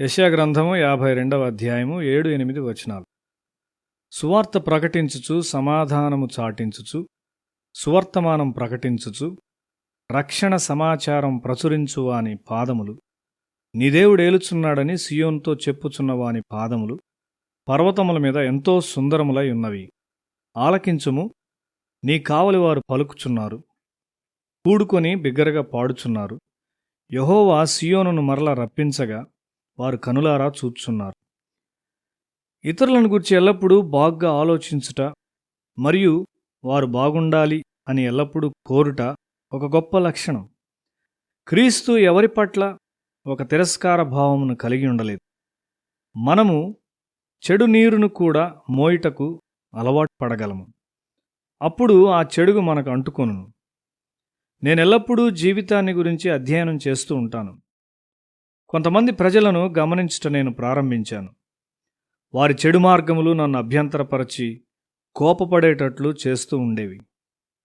యశా గ్రంథము యాభై రెండవ అధ్యాయము ఏడు ఎనిమిది వచనాలు. సువార్త ప్రకటించుచు సమాధానము చాటించుచు సువర్తమానం ప్రకటించుచు రక్షణ సమాచారం ప్రచురించువాని పాదములు నీ సియోన్తో చెప్పుచున్నవాని పాదములు పర్వతముల మీద ఎంతో సుందరములై ఉన్నవి. ఆలకించుము నీ కావలివారు పలుకుచున్నారు కూడుకొని బిగ్గరగా పాడుచున్నారు. యహోవా సియోనును మరల రప్పించగా వారు కనులారా చూచున్నారు. ఇతరులను గురించి ఎల్లప్పుడూ బాగ్గా ఆలోచించుట మరియు వారు బాగుండాలి అని ఎల్లప్పుడూ కోరుట ఒక గొప్ప లక్షణం. క్రీస్తు ఎవరి పట్ల ఒక తిరస్కార భావమును కలిగి ఉండలేదు. మనము చెడు నీరును కూడా మోయిటకు అలవాటు పడగలము. అప్పుడు ఆ చెడుగు మనకు అంటుకొను నేనెల్లప్పుడూ జీవితాన్ని గురించి అధ్యయనం చేస్తూ ఉంటాను. కొంతమంది ప్రజలను గమనించట నేను ప్రారంభించాను. వారి చెడు మార్గములు నన్ను అభ్యంతరపరచి కోపపడేటట్లు చేస్తూ ఉండేవి.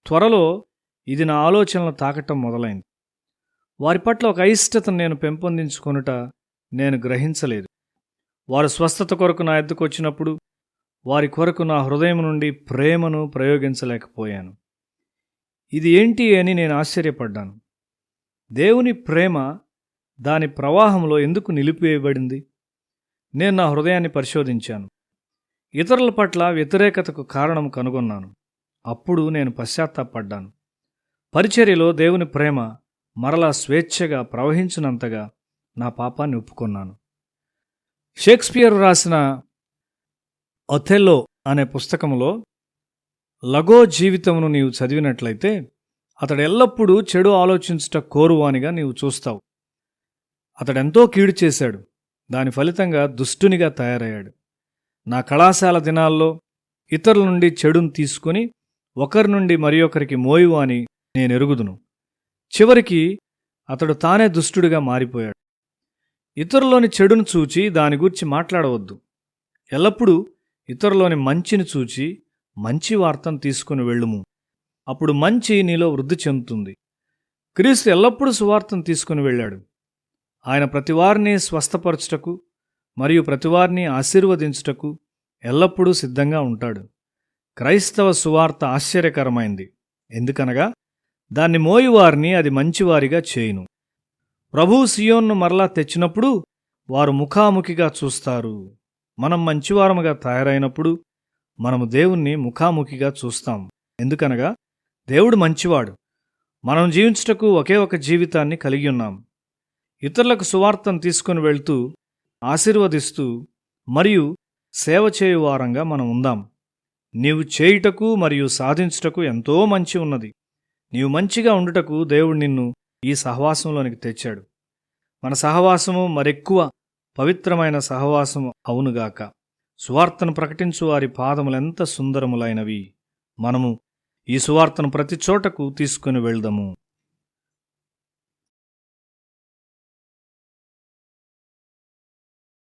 త్వరలో ఇది నా ఆలోచనలు తాకటం మొదలైంది. వారి పట్ల ఒక అయిష్టతను నేను పెంపొందించుకొనుట నేను గ్రహించలేదు. వారు స్వస్థత కొరకు నా ఎద్దుకు వచ్చినప్పుడు వారి కొరకు నా హృదయం నుండి ప్రేమను ప్రయోగించలేకపోయాను. ఇది ఏంటి అని నేను ఆశ్చర్యపడ్డాను. దేవుని ప్రేమ దాని ప్రవాహంలో ఎందుకు నిలిపివేయబడింది? నేను నా హృదయాన్ని పరిశోధించాను. ఇతరుల పట్ల వ్యతిరేకతకు కారణం కనుగొన్నాను. అప్పుడు నేను పశ్చాత్తాపడ్డాను. పరిచర్యలో దేవుని ప్రేమ మరలా స్వేచ్ఛగా ప్రవహించినంతగా నా పాపాన్ని ఒప్పుకున్నాను. షేక్స్పియర్ రాసిన ఒథెల్లో అనే పుస్తకంలో లగో జీవితమును నీవు చదివినట్లయితే అతడు ఎల్లప్పుడూ చెడు ఆలోచించుట కోరువానిగా నీవు చూస్తావు. అతడెంతో కీడు చేశాడు. దాని ఫలితంగా దుష్టునిగా తయారయ్యాడు. నా కళాశాల దినాల్లో ఇతరుల నుండి చెడును తీసుకుని ఒకరి నుండి మరి ఒకరికి అని నేను ఎరుగుదును చివరికి అతడు తానే దుష్టుడిగా మారిపోయాడు. ఇతరులోని చెడును చూచి దాని గురించి మాట్లాడవద్దు. ఎల్లప్పుడూ ఇతరులోని మంచిని చూచి మంచి వార్తను తీసుకుని వెళ్ళుము. అప్పుడు మంచి నీలో వృద్ధి చెందుతుంది. క్రీస్తు ఎల్లప్పుడూ సువార్తను తీసుకుని వెళ్ళాడు. ఆయన ప్రతివారిని స్వస్థపరచుటకు మరియు ప్రతివారిని ఆశీర్వదించుటకు ఎల్లప్పుడూ సిద్ధంగా ఉంటాడు. క్రైస్తవ సువార్త ఆశ్చర్యకరమైంది. ఎందుకనగా దాన్ని మోయివారిని అది మంచివారిగా చేయును. ప్రభు సియోన్ను మరలా తెచ్చినప్పుడు వారు ముఖాముఖిగా చూస్తారు. మనం మంచివారముగా తయారైనప్పుడు మనము దేవుణ్ణి ముఖాముఖిగా చూస్తాం. ఎందుకనగా దేవుడు మంచివాడు. మనం జీవించుటకు ఒకే ఒక జీవితాన్ని కలిగి ఉన్నాం. ఇతరులకు సువార్తను తీసుకుని వెళ్తూ ఆశీర్వదిస్తూ మరియు సేవ చేయువారంగా మనం ఉందాం. నీవు చేయుటకు మరియు సాధించుటకు ఎంతో మంచి ఉన్నది. నీవు మంచిగా ఉండుటకు దేవుడు నిన్ను ఈ సహవాసంలోనికి తెచ్చాడు. మన సహవాసము మరెక్కువ పవిత్రమైన సహవాసము అవునుగాక సువార్తను ప్రకటించు వారి పాదములెంత సుందరములైనవి. మనము ఈ సువార్తను ప్రతి చోటకు తీసుకుని వెళ్దాము.